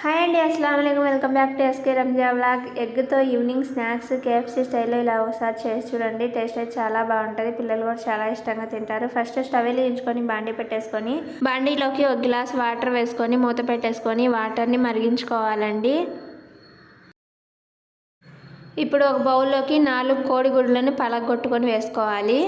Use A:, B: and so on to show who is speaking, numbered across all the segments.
A: Hi అండి అస్సలం welcome back to SK Ranja vlog. ఎగ్తో evening snacks KFC స్టైల్లో ఇలా ఒకసారి చేసి చూడండి. టేస్ట్ అయితే చాలా బాగుంటుంది. పిల్లలు కూడా చాలా ఇష్టంగా తింటారు. ఫస్ట్ స్టవ్ వెలిగించుకొని బాండీ పెట్టేసుకొని బాండీలోకి ఒక గ్లాస్ వాటర్ వేసుకొని మూత పెట్టేసుకొని వాటర్ని మరిగించుకోవాలండి. ఇప్పుడు ఒక బౌల్లోకి నాలుగు కోడిగుడ్లను పలగొట్టుకొని వేసుకోవాలి.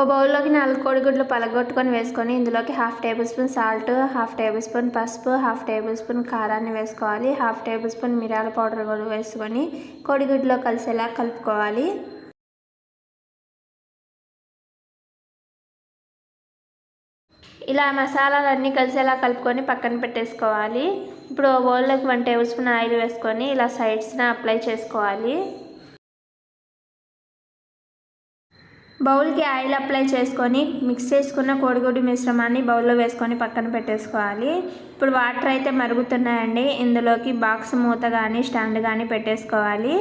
A: ఓ బౌల్లోకి నాలుగు కోడిగుడ్లు పలగొట్టుకొని వేసుకొని ఇందులోకి half tablespoon salt half tablespoon పసుపు హాఫ్ టేబుల్ స్పూన్ కారాన్ని వేసుకోవాలి. హాఫ్ టేబుల్ స్పూన్ మిరియాల పౌడర్ కూడా వేసుకొని కోడిగుడ్లో కలిసేలా కలుపుకోవాలి. ఇలా మసాలాలన్నీ కలిసేలా కలుపుకొని పక్కన పెట్టేసుకోవాలి. ఇప్పుడు బౌల్లోకి వన్ టేబుల్ స్పూన్ ఆయిల్ వేసుకొని ఇలా సైడ్స్న అప్లై చేసుకోవాలి. బౌల్కి ఆయిల్ అప్లై చేసుకొని మిక్స్ చేసుకున్న కోడిగుడ్డు మిశ్రమాన్ని బౌల్లో వేసుకొని పక్కన పెట్టేసుకోవాలి. ఇప్పుడు వాటర్ అయితే మరుగుతున్నాయండి. ఇందులోకి బాక్స్ మూత కానీ స్టాండ్ కానీ పెట్టేసుకోవాలి.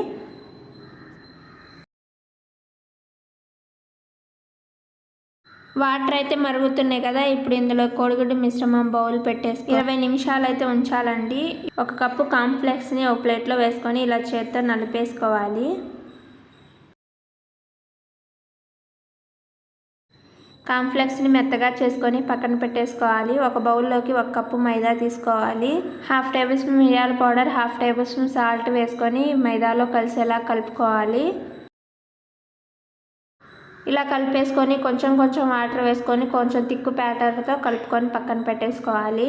A: వాటర్ అయితే మరుగుతున్నాయి కదా ఇప్పుడు ఇందులో కోడిగుడ్డు మిశ్రమం బౌల్ పెట్టేసి ఇరవై నిమిషాలు అయితే ఉంచాలండి. ఒక కప్పు కాంప్లెక్స్ని ఒక ప్లేట్లో వేసుకొని ఇలా చేత్తో నలిపేసుకోవాలి. కాన్ఫ్లెక్స్ని మెత్తగా చేసుకొని పక్కన పెట్టేసుకోవాలి. ఒక బౌల్లోకి ఒక కప్పు మైదా తీసుకోవాలి. హాఫ్ టేబుల్ స్పూన్ మిరియాల powder half tablespoon salt వేసుకొని మైదాలో కలిసేలా కలుపుకోవాలి. ఇలా కలిపేసుకొని కొంచెం కొంచెం వాటర్ వేసుకొని కొంచెం తిక్కు ప్యాటర్తో కలుపుకొని పక్కన పెట్టేసుకోవాలి.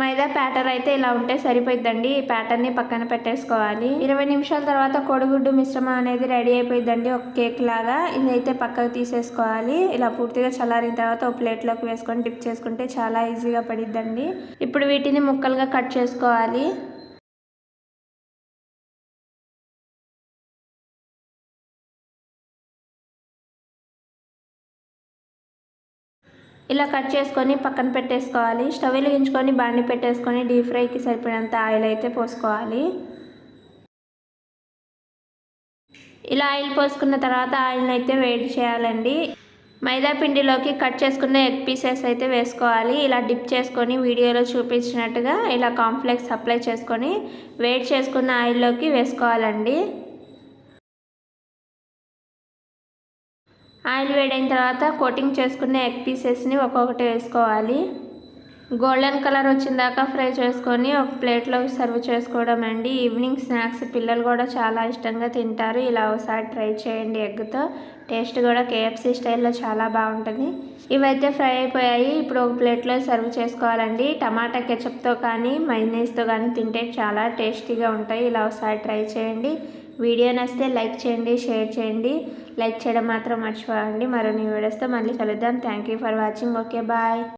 A: మైదా ప్యాటర్ అయితే ఇలా ఉంటే సరిపోయిద్దండి. ఈ ప్యాటర్ని పక్కన పెట్టేసుకోవాలి. ఇరవై నిమిషాల తర్వాత కోడిగుడ్డు మిశ్రమం అనేది రెడీ అయిపోయిద్దండి ఒక కేక్ లాగా. ఇది అయితే పక్కకు తీసేసుకోవాలి. ఇలా పూర్తిగా చల్లారిన తర్వాత ఒక ప్లేట్లోకి వేసుకొని డిప్ చేసుకుంటే చాలా ఈజీగా పడిద్దండి. ఇప్పుడు వీటిని ముక్కలుగా కట్ చేసుకోవాలి. ఇలా కట్ చేసుకొని పక్కన పెట్టేసుకోవాలి. స్టవ్ వెలిగించుకొని బాండి పెట్టేసుకొని డీప్ ఫ్రైకి సరిపడినంత ఆయిల్ అయితే పోసుకోవాలి. ఇలా ఆయిల్ పోసుకున్న తర్వాత ఆయిల్ని అయితే వేడి చేయాలండి. మైదా పిండిలోకి కట్ చేసుకున్న ఎగ్ పీసెస్ అయితే వేసుకోవాలి. ఇలా డిప్ చేసుకొని వీడియోలో చూపించినట్టుగా ఇలా కాంప్లెక్స్ అప్లై చేసుకొని వేడి చేసుకున్న ఆయిల్లోకి వేసుకోవాలండి. ఆయిల్ వేడైన తర్వాత కోటింగ్ చేసుకున్న ఎగ్ పీసెస్ని ఒక్కొక్కటి వేసుకోవాలి. గోల్డెన్ కలర్ వచ్చిన దాకా ఫ్రై చేసుకొని ఒక ప్లేట్లో సర్వ్ చేసుకోవడం అండి. ఈవినింగ్ స్నాక్స్ పిల్లలు కూడా చాలా ఇష్టంగా తింటారు. ఇలా ఒకసారి ట్రై చేయండి ఎగ్తో. టేస్ట్ కూడా కేఎఫ్సీ స్టైల్లో చాలా బాగుంటుంది. ఇవైతే ఫ్రై అయిపోయాయి. ఇప్పుడు ఒక ప్లేట్లో సర్వ్ చేసుకోవాలండి. టమాటా కెచప్తో కానీ మైనీస్తో కానీ తింటే చాలా టేస్టీగా ఉంటాయి. ఇలా ఒకసారి ట్రై చేయండి. వీడియో నచ్చితే లైక్ చేయండి షేర్ చేయండి. లైక్ చేయడం మాత్రం మర్చిపోకండి. మరో నీ వీడియోస్తో మళ్ళీ కలుద్దాం. Thank for watching okay bye